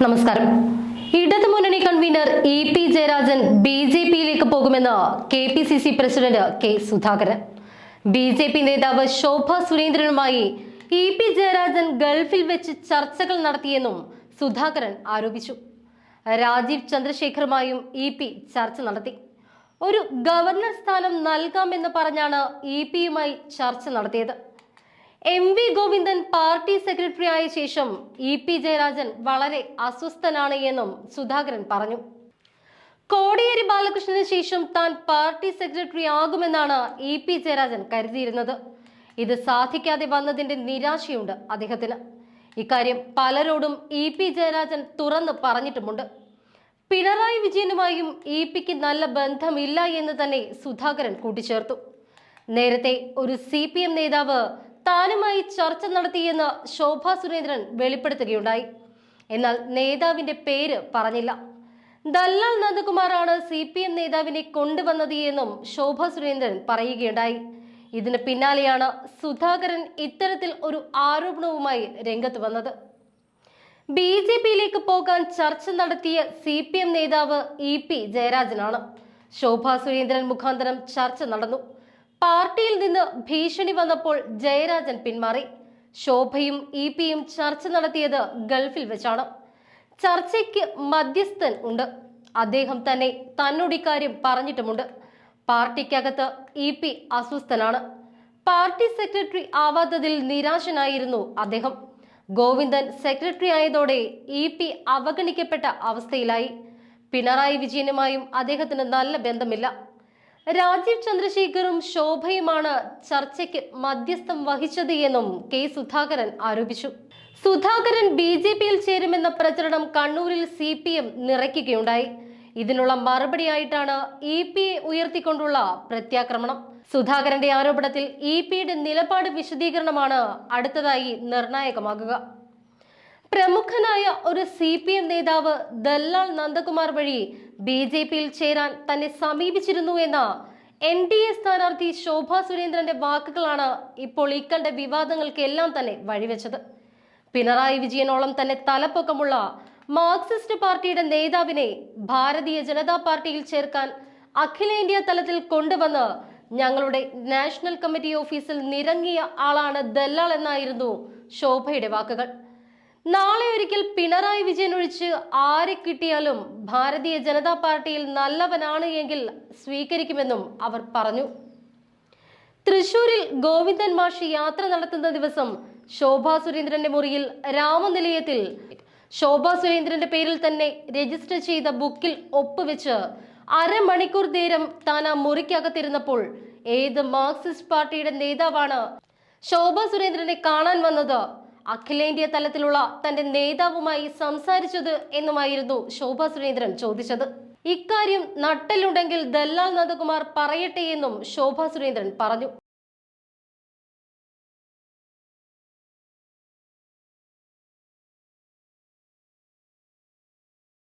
നമസ്കാരം. ഇടതു മുന്നണി convener E P Jayarajan B J പിയിലേക്ക് പോകുമെന്ന് K P C C president K Sudhakaran. B J P നേതാവ് ശോഭ സുരേന്ദ്രനുമായി ഇ പി ജയരാജൻ ഗൾഫിൽ വെച്ച് ചർച്ചകൾ നടത്തിയെന്നും സുധാകരൻ ആരോപിച്ചു. രാജീവ് ചന്ദ്രശേഖറുമായും ഇ പി ചർച്ച നടത്തി. ഒരു ഗവർണർ സ്ഥാനം നൽകാമെന്ന് പറഞ്ഞാണ് ഇ പിയുമായി ചർച്ച നടത്തിയത്. M V Govindan party secretary ആയ ശേഷം ഇ പി ജയരാജൻ വളരെ അസ്വസ്ഥനാണ് എന്നും സുധാകരൻ പറഞ്ഞു. കോടിയേരി ബാലകൃഷ്ണന് ശേഷം താൻ പാർട്ടി സെക്രട്ടറി ആകുമെന്നാണ് ഇ പി ജയരാജൻ കരുതിയിരുന്നത്. ഇത് സാധിക്കാതെ വന്നതിന്റെ നിരാശയുണ്ട് അദ്ദേഹത്തിന്. ഇക്കാര്യം പലരോടും ഇ പി ജയരാജൻ തുറന്ന് പറഞ്ഞിട്ടുമുണ്ട്. പിണറായി വിജയനുമായും ഇ പിക്ക് നല്ല ബന്ധമില്ല എന്ന് തന്നെ സുധാകരൻ കൂട്ടിച്ചേർത്തു. നേരത്തെ ഒരു സി പി എം നേതാവ് താനുമായി ചർച്ച നടത്തിയെന്ന് ശോഭാ സുരേന്ദ്രൻ വെളിപ്പെടുത്തുകയുണ്ടായി. എന്നാൽ നേതാവിന്റെ പേര് പറഞ്ഞില്ല. ദല്ലാൽ നന്ദകുമാറാണ് സി പി എം നേതാവിനെ കൊണ്ടുവന്നത് എന്നും ശോഭ സുരേന്ദ്രൻ പറയുകയുണ്ടായി. ഇതിന് പിന്നാലെയാണ് സുധാകരൻ ഇത്തരത്തിൽ ഒരു ആരോപണവുമായി രംഗത്ത് വന്നത്. ബി ജെ പിയിലേക്ക് പോകാൻ ചർച്ച നടത്തിയ സി പി എം നേതാവ് ഇ പി ജയരാജനാണ്. ശോഭാ സുരേന്ദ്രൻ മുഖാന്തരം ചർച്ച നടന്നു. പാർട്ടിയിൽ നിന്ന് ഭീഷണി വന്നപ്പോൾ ജയരാജൻ പിന്മാറി. ശോഭയും ഇ പിയും ചർച്ച നടത്തിയത് ഗൾഫിൽ വെച്ചാണ്. ചർച്ചയ്ക്ക് മധ്യസ്ഥൻ ഉണ്ട്. അദ്ദേഹം തന്നെ തന്നോട് ഇക്കാര്യം പറഞ്ഞിട്ടുമുണ്ട്. പാർട്ടിക്കകത്ത് ഇ പി അസ്വസ്ഥനാണ്. പാർട്ടി സെക്രട്ടറി ആവാത്തതിൽ നിരാശനായിരുന്നു അദ്ദേഹം. ഗോവിന്ദൻ സെക്രട്ടറി ആയതോടെ ഇ പി അവഗണിക്കപ്പെട്ട അവസ്ഥയിലായി. പിണറായി വിജയനുമായും അദ്ദേഹത്തിന് നല്ല ബന്ധമില്ല. രാജീവ് ചന്ദ്രശേഖറും ശോഭയുമാണ് ചർച്ചയ്ക്ക് മധ്യസ്ഥം വഹിച്ചത് എന്നും കെ സുധാകരൻ ആരോപിച്ചു. സുധാകരൻ ബി ജെ പിയിൽ ചേരുമെന്ന പ്രചരണം കണ്ണൂരിൽ സി പി എം നിറയ്ക്കുകയുണ്ടായി. ഇതിനുള്ള മറുപടിയായിട്ടാണ് ഇ പി എ ഉയർത്തിക്കൊണ്ടുള്ള പ്രത്യാക്രമണം. സുധാകരന്റെ ആരോപണത്തിൽ ഇ പിയുടെ നിലപാട് വിശദീകരണമാണ് അടുത്തതായി നിർണായകമാകുക. പ്രമുഖനായ ഒരു സി പി എം നേതാവ് ദല്ലാൽ നന്ദകുമാർ വഴി ബി ജെ പിയിൽ ചേരാൻ തന്നെ സമീപിച്ചിരുന്നു എന്ന എൻ ഡി എ സ്ഥാനാർത്ഥി ശോഭ സുരേന്ദ്രന്റെ വാക്കുകളാണ് ഇപ്പോൾ ഇക്കണ്ട വിവാദങ്ങൾക്കെല്ലാം തന്നെ വഴിവെച്ചത്. പിണറായി വിജയനോളം തന്നെ തലപ്പൊക്കമുള്ള മാർക്സിസ്റ്റ് പാർട്ടിയുടെ നേതാവിനെ ഭാരതീയ ജനതാ പാർട്ടിയിൽ ചേർക്കാൻ അഖിലേന്ത്യാ തലത്തിൽ കൊണ്ടുവന്ന് ഞങ്ങളുടെ നാഷണൽ കമ്മിറ്റി ഓഫീസിൽ നിരങ്ങിയ ആളാണ് ദല്ലാൾ എന്നായിരുന്നു ശോഭയുടെ വാക്കുകൾ. നാളെ ഒരിക്കൽ പിണറായി വിജയൻ ഒഴിച്ച് ആരെ കിട്ടിയാലും ഭാരതീയ ജനതാ പാർട്ടിയിൽ നല്ലവനാണ് എങ്കിൽ സ്വീകരിക്കുമെന്നും അവർ പറഞ്ഞു. തൃശൂരിൽ ഗോവിന്ദൻ മാഷി യാത്ര നടത്തുന്ന ദിവസം ശോഭാ സുരേന്ദ്രന്റെ മുറിയിൽ രാമനിലയത്തിൽ ശോഭാ സുരേന്ദ്രന്റെ പേരിൽ തന്നെ രജിസ്റ്റർ ചെയ്ത ബുക്കിൽ ഒപ്പുവെച്ച് അരമണിക്കൂർ നേരം താൻ ആ മുറിക്കകത്തിരുന്നപ്പോൾ ഏത് മാർക്സിസ്റ്റ് പാർട്ടിയുടെ നേതാവാണ് ശോഭാ സുരേന്ദ്രനെ കാണാൻ വന്നത്? അഖിലേന്ത്യാ തലത്തിലുള്ള തന്റെ നേതാവുമായി സംസാരിച്ചത് എന്നുമായിരുന്നു ശോഭ സുരേന്ദ്രൻ ചോദിച്ചത്. ഇക്കാര്യം നട്ടലുണ്ടെങ്കിൽ ദല്ലാൽ നന്ദകുമാർ പറയട്ടെ എന്നും ശോഭ സുരേന്ദ്രൻ പറഞ്ഞു.